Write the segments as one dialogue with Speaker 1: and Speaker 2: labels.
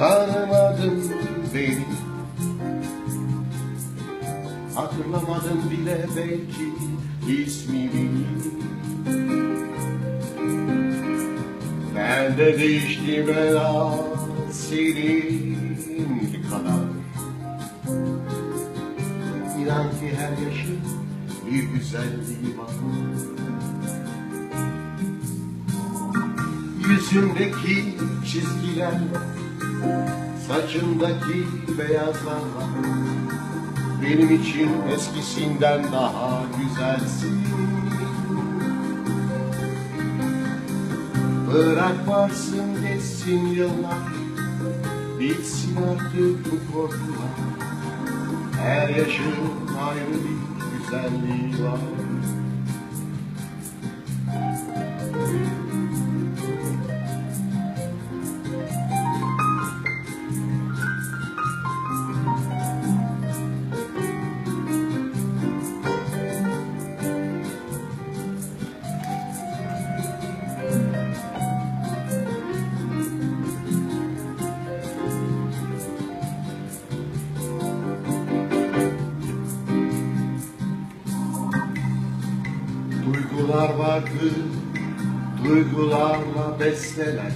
Speaker 1: Tanımadın beni. Hatırlamadın bile belki ismini. Ben de değiştim az senin kadar? İnan ki her yaşın bir güzelliği var. Yüzündeki çizgiler Saçındaki beyazlarla Benim için eskisinden daha güzelsin. Bırak varsın geçsin yıllar. Bitsin artık bu korkular. Her yaşın ayrı bir güzelliği var Duygular vardı, duygularla beslenen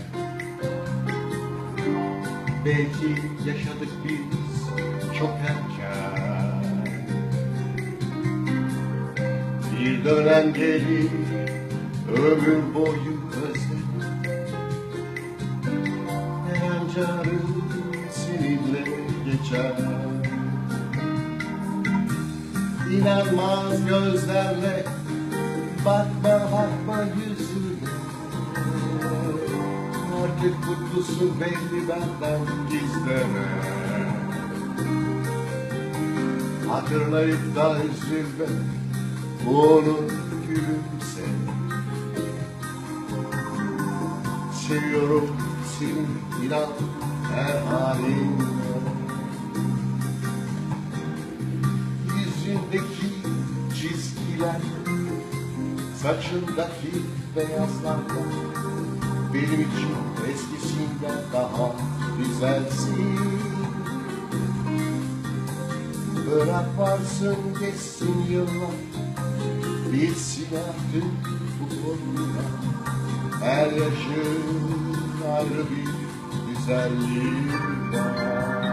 Speaker 1: Belki yaşadık biz çok erken. Bir dönem gelir, ömür boyu an canım seninle geçer. İnanmaz gözlerle Bakma bakma yüzüne. Artık mutlusun belli benden gizleme. Hatırlayıp da üzülme. Unut gülümse. Seviyorum seni inan her halinle Yüzündeki çizgiler Saçındaki beyazlarla Benim için eskisinden daha güzelsin. Bırak varsın geçsin yıllar Bilsin artık bu konuda. Her yaşın ayrı bir güzelliği var